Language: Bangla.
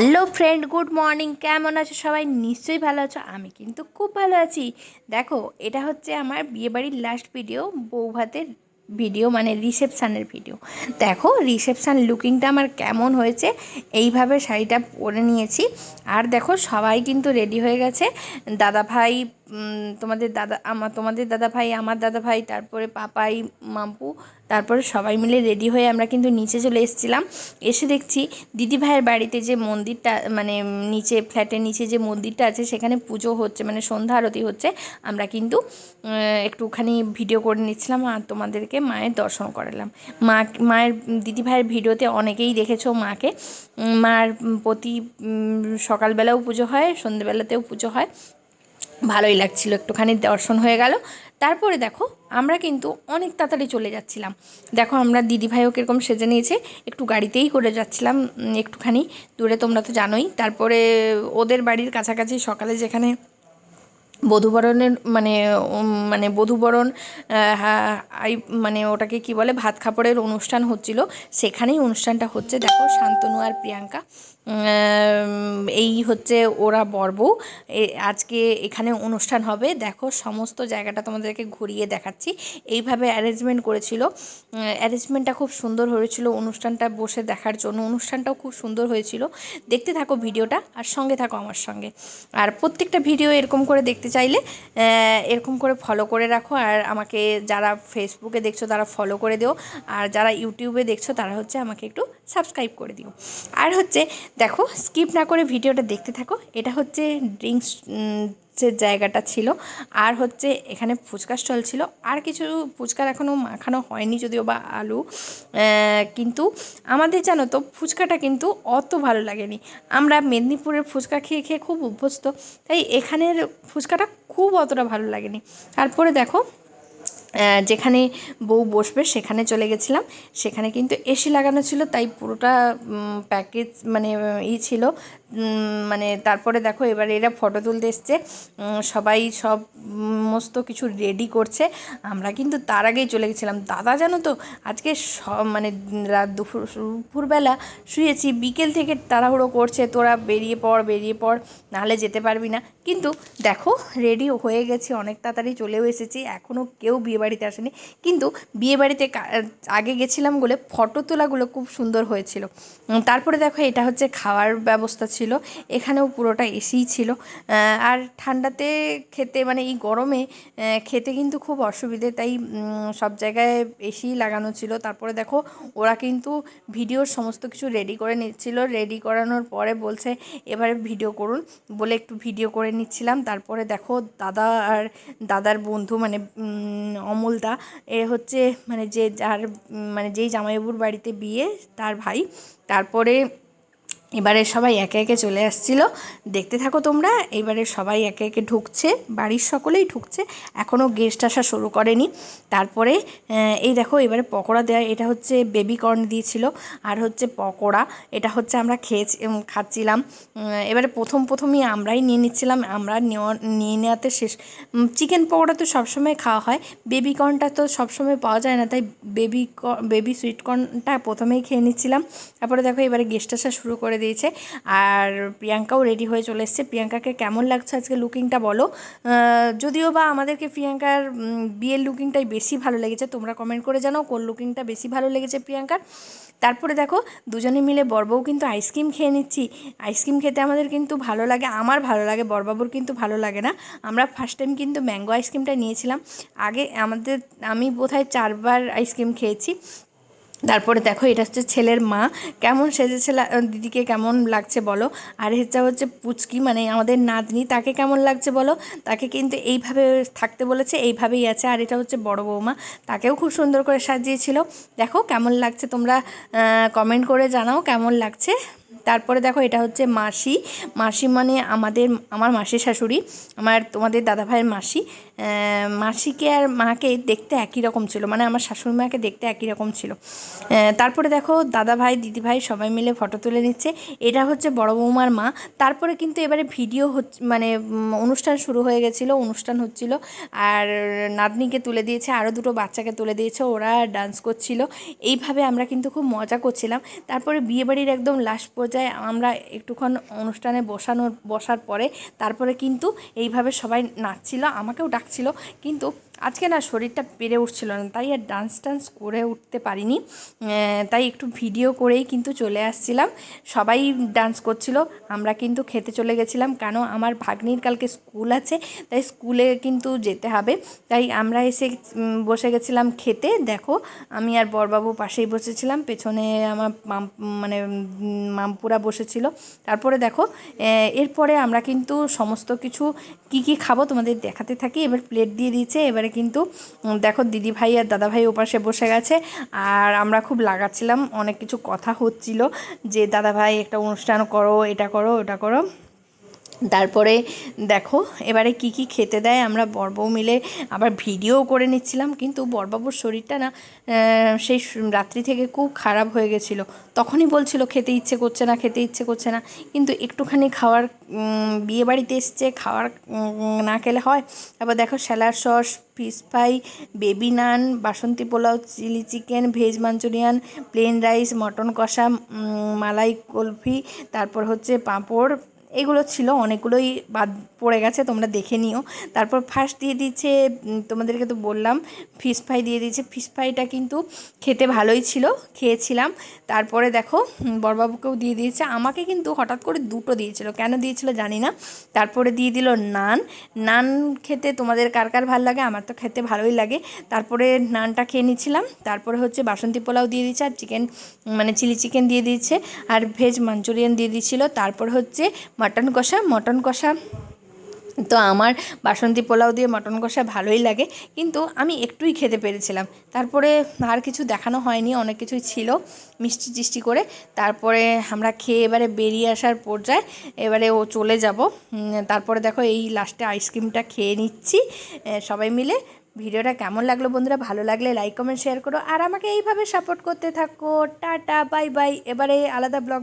Hello friend, good morning. কেমন আছো সবাই? নিশ্চয়ই ভালো আছো। আমি কিন্তু খুব ভালো আছি। দেখো, এটা হচ্ছে আমার বিয়েবাড়ির লাস্ট ভিডিও বউ ভাতের ভিডিও মানে রিসেপশানের ভিডিও দেখো রিসেপশান লুকিংটা আমার কেমন হয়েছে, এইভাবে শাড়িটা পরে নিয়েছি। আর দেখো, সবাই কিন্তু রেডি হয়ে গেছে। দাদা ভাই তোমাদের দাদা আমার তোমাদের দাদা ভাই, আমার দাদা ভাই, তারপরে পাপাই, মাম্পু, তারপরে সবাই মিলে রেডি হয়ে আমরা কিন্তু নিচে চলে এসেছিলাম। এসে দেখছি দিদি ভাইয়ের বাড়িতে যে মন্দিরটা মানে নিচে, ফ্ল্যাটের নিচে যে মন্দিরটা আছে, সেখানে পুজো হচ্ছে মানে সন্ধ্যা আরতি হচ্ছে। আমরা কিন্তু একটুখানি ভিডিও করে নিচ্ছিলাম আর তোমাদেরকে মায়ের দর্শন করালাম। মা, মায়ের, দিদি ভাইয়ের ভিডিওতে অনেকেই দেখেছ মাকে। মার প্রতি সকালবেলাও পুজো হয়, সন্ধ্যেবেলাতেও পুজো হয়। ভালোই লাগছিল, একটুখানি দর্শন হয়ে গেল। তারপরে দেখো, আমরা কিন্তু অনেক তাড়াতাড়ি চলে যাচ্ছিলাম। দেখো, আমরা দিদিভাইও কীরকম সেজে নিয়েছে, একটু গাড়িতেই করে যাচ্ছিলাম একটুখানি। দূরে তোমরা তো জানোই, তারপরে ওদের বাড়ির কাছাকাছি সকালে যেখানে বধূবরণের মানে মানে বধুবরণ আই মানে ওটাকে কি বলে, ভাত খাপড়ের অনুষ্ঠান হচ্ছিল। সেখানেই অনুষ্ঠানটা হচ্ছে। দেখো, শান্তনু আর প্রিয়াঙ্কা এই হচ্ছে ওরা বর্ব। আজকে এখানে অনুষ্ঠান হবে। দেখো, সমস্ত জায়গাটা তোমাদেরকে ঘুরিয়ে দেখাচ্ছি। এইভাবে অ্যারেঞ্জমেন্ট করেছিল। অ্যারেঞ্জমেন্টটা খুব সুন্দর হয়েছিল অনুষ্ঠানটা বসে দেখার জন্য। অনুষ্ঠানটাও খুব সুন্দর হয়েছিল। দেখতে থাকো ভিডিওটা, আর সঙ্গে থাকো আমার সঙ্গে। আর প্রত্যেকটা ভিডিও এরকম করে দেখতে চাইলে এরকম করে ফলো করে রাখো। আর আমাকে যারা ফেসবুকে দেখছ, তারা ফলো করে দিও। আর যারা ইউটিউবে দেখছ, তারা হচ্ছে আমাকে একটু সাবস্ক্রাইব করে দিও। আর হচ্ছে, দেখো স্কিপ না করে ভিডিওটা দেখতে থাকো। এটা হচ্ছে ড্রিঙ্কস যে জায়গাটা ছিল। আর হচ্ছে এখানে ফুচকা স্টল ছিল। আর কিছু ফুচকার এখনও মাখানো হয়নি যদিও বা আলু। কিন্তু আমাদের জানো তো ফুচকাটা কিন্তু অত ভালো লাগেনি। আমরা মেদিনীপুরের ফুচকা খেয়ে খেয়ে খুব অভ্যস্ত। তাই এখানের ফুচকাটা খুব অতটা ভালো লাগেনি। তারপরে দেখো যেখানে বউ বসবে সেখানে চলে গেছিলাম। সেখানে কিন্তু এসি লাগানো ছিল, তাই পুরোটা প্যাকেজ মানে ই ছিল। মানে তারপরে দেখো এবার এরা ফটো তুলতে এসছে। সবাই সব সমস্ত কিছু রেডি করছে। আমরা কিন্তু তার আগেই চলে গেছিলাম। দাদা জানো তো, আজকে সব মানে রাত দুপুর, দুপুরবেলা শুয়েছি, বিকেল থেকে তাড়াহুড়ো করছে, তোরা বেরিয়ে পড় বেরিয়ে পড়, নাহলে যেতে পারবি না। কিন্তু দেখো রেডি হয়ে গেছি, অনেক তাড়াতাড়ি চলেও এসেছি এখনও কেউ বিয়েবাড়িতে আসেনি। কিন্তু বিয়েবাড়িতে আগে গেছিলাম বলে ফটো তোলাগুলো খুব সুন্দর হয়েছিল। তারপরে দেখো এটা হচ্ছে খাওয়ার ব্যবস্থা ছিল, এখানেও পুরোটা এসিই ছিল। আর ঠান্ডাতে খেতে মানে এই গরমে খেতে কিন্তু খুব অসুবিধে, তাই সব জায়গায় এসি লাগানো ছিল। তারপরে দেখো, ওরা কিন্তু ভিডিওর সমস্ত কিছু রেডি করে নিচ্ছিল। রেডি করানোর পরে বলছে, এবারে ভিডিও করুন। বলে একটু ভিডিও করে নিচ্ছিলাম। তারপরে দেখো, দাদা আর দাদার বন্ধু মানে অমলদা, এ হচ্ছে মানে যে যার মানে যেই জামাইবাবুর বাড়িতে বিয়ে, তার ভাই। তারপরে এবারে সবাই একে একে চলে আসছিল। দেখতে থাকো তোমরা, এবারে সবাই একে একে ঢুকছে, বাড়ির সকলেই ঢুকছে। এখনও গেস্ট আসা শুরু করেনি। তারপরে এই দেখো, এবারে পকোড়া দেওয়া এটা হচ্ছে বেবি কর্ন দিয়েছিল। আর হচ্ছে পকোড়া, এটা হচ্ছে আমরা খেয়েছি খাচ্ছিলাম। এবারে প্রথম প্রথমই আমরাই নিয়ে নিচ্ছিলাম, আমরা নিয়ে নেওয়াতে শেষ। চিকেন পকোড়া তো সবসময় খাওয়া হয় বেবি কর্নটা তো সবসময় পাওয়া যায় না, তাই বেবি বেবি সুইট কর্নটা প্রথমেই খেয়ে নিচ্ছিলাম। তারপরে দেখো, এবারে গেস্ট আসা শুরু করে দিয়েছে। আর প্রিয়াঙ্কাও রেডি হয়ে চলে এসছে। প্রিয়াঙ্কাকে কেমন লাগছে আজকে লুকিংটা বলো? যদিও বা আমাদেরকে প্রিয়াঙ্কার বিয়ের লুকিংটাই বেশি ভালো লেগেছে, তোমরা কমেন্ট করে জানাও কোন লুকিংটা বেশি ভালো লেগেছে প্রিয়াঙ্কার। তারপরে দেখো, দুজনে মিলে বরবউ কিন্তু আইসক্রিম খেয়ে নিচ্ছি। আইসক্রিম খেতে আমাদের কিন্তু ভালো লাগে, আমার ভালো লাগে, বরবাবুর কিন্তু ভালো লাগে না। আমরা ফার্স্ট টাইম কিন্তু ম্যাঙ্গো আইসক্রিমটা নিয়েছিলাম। আগে আমাদের, আমি বোধহয় চারবার আইসক্রিম খেয়েছি। তারপরে দেখো, এটা হচ্ছে ছেলের মা। কেমন সেজেছে দিদিকে কেমন লাগছে বলো? আর এটা হচ্ছে পুচকি মানে আমাদের নাতনি, তাকে কেমন লাগছে বলো? তাকে কিন্তু এইভাবে থাকতে বলেছে, এইভাবেই আছে। আর এটা হচ্ছে বড় বৌমা, তাকেও খুব সুন্দর করে সাজিয়েছিল। দেখো, কেমন লাগছে তোমরা কমেন্ট করে জানাও কেমন লাগছে। তারপরে দেখো, এটা হচ্ছে মাসি। মাসি মানে আমাদের আমার মাসির শাশুড়ি, আমার তোমাদের দাদাভাইয়ের মাসি। মাসিকে আর মাকে দেখতে একই রকম ছিল। মানে আমার শাশুড়ি মাকে দেখতে একই রকম ছিল। তারপরে দেখো দাদা ভাই, দিদি ভাই সবাই মিলে ফটো তুলে নিচ্ছে। এটা হচ্ছে বড় বৌমার মা। তারপরে কিন্তু এবারে ভিডিও হচ্ছে মানে অনুষ্ঠান শুরু হয়ে গেছিল, অনুষ্ঠান হচ্ছিল। আর নাতনিকে তুলে দিয়েছে আরও দুটো বাচ্চাকে তুলে দিয়েছে। ওরা ডান্স করছিল। এইভাবে আমরা কিন্তু খুব মজা করছিলাম। তারপরে বিয়েবাড়ির একদম লাস্ট পর্যায়ে আমরা একটুক্ষণ অনুষ্ঠানে বসানোর, বসার পরে তারপরে কিন্তু এইভাবে সবাই নাচছিল। আমাকেও ডাকছিল কিন্তু আজকে না শরীরটা পেরে উঠছিল না, তাই আর ডান্স টান্স করে উঠতে পারিনি। তাই একটু ভিডিও করেই কিন্তু চলে আসছিলাম। সবাই ডান্স করছিল, আমরা কিন্তু খেতে চলে গেছিলাম, কেন আমার ভাগ্নির কালকে স্কুল আছে, তাই স্কুলে কিন্তু যেতে হবে। তাই আমরা এসে বসে গেছিলাম খেতে। দেখো, আমি আর বরবাবু পাশেই বসেছিলাম, পেছনে আমার মাম মানে মামপুরা বসেছিল। তারপরে দেখো এরপরে আমরা কিন্তু সমস্ত কিছু কি কি খাব তোমাদের দেখাতে থাকি। এবার প্লেট দিয়ে দিয়েছে, এবারে কিন্তু দেখো দিদি ভাই আর দাদা ভাই ওপাশে বসে গেছে। আর আমরা খুব লাগাচ্ছিলাম, অনেক কিছু কথা হচ্ছিল যে, দাদা ভাই, একটা অনুষ্ঠান করো, এটা করো, ওটা করো। তারপরে দেখো, এবারে কি কি খেতে দেয় আমরা বড়বউ মিলে আবার ভিডিও করে নিচ্ছিলাম, কিন্তু বড়বাবুর শরীরটা না সেই রাত্রি থেকে খুব খারাপ হয়ে গেছিল। তখনই বলছিল, খেতে ইচ্ছে করছে না, খেতে ইচ্ছে করছে না। কিন্তু একটুখানি খাওয়ার বিয়ে বাড়িতে এসছে, খাওয়ার না খেলে হয়। তারপর দেখো, salad sauce, fish fry, baby naan, basanti pulao, chilli chicken, veg Manchurian, plain rice, mutton kosha malai kulfi, তারপর হচ্ছে পাঁপড় এগুলো ছিল অনেকগুলোই বাদ পড়ে গেছে তোমরা দেখে নিও। তারপর ফার্স্ট দিয়ে দিচ্ছে তোমাদেরকে তো বললাম ফিশ ফ্রাই দিয়ে দিয়েছে ফিশ ফ্রাইটা কিন্তু খেতে ভালোই ছিল খেয়েছিলাম। তারপরে দেখো উম, বড়বাবুকেও দিয়ে দিয়েছে। আমাকে কিন্তু হঠাৎ করে দুটো দিয়েছিল। কেন দিয়েছিল জানি না। তারপরে দিয়ে দিল নান। নান খেতে তোমাদের কার কার ভালো লাগে? আমার তো খেতে ভালোই লাগে। তারপরে নানটা খেয়ে নিচ্ছিলাম। তারপরে হচ্ছে বাসন্তী পোলাও দিয়ে দিচ্ছে আর চিকেন মানে চিলি চিকেন দিয়ে দিচ্ছে। আর ভেজ মাঞ্চুরিয়ান দিয়ে দিচ্ছিল। তারপর হচ্ছে মাটন কষা, মটন কষা। তো আমার বাসন্তী পোলাও দিয়ে মটন কষা ভালোই লাগে, কিন্তু আমি একটুই খেতে পেরেছিলাম। তারপরে আর কিছু দেখানো হয়নি, অনেক কিছুই ছিল মিষ্টি টিষ্টি করে। তারপরে আমরা খেয়ে এবারে বেরিয়ে আসার পর্যায়ে এবারে ও চলে যাব। তারপরে দেখো এই লাস্টে আইসক্রিমটা খেয়ে নিচ্ছি সবাই মিলে। ভিডিওটা কেমন লাগল বন্ধুরা? ভালো লাগলে লাইক, কমেন্ট, শেয়ার করো। আর আমাকে এইভাবে সাপোর্ট করতে থাকো। Tata, bye bye. এবারে আলাদা ব্লগ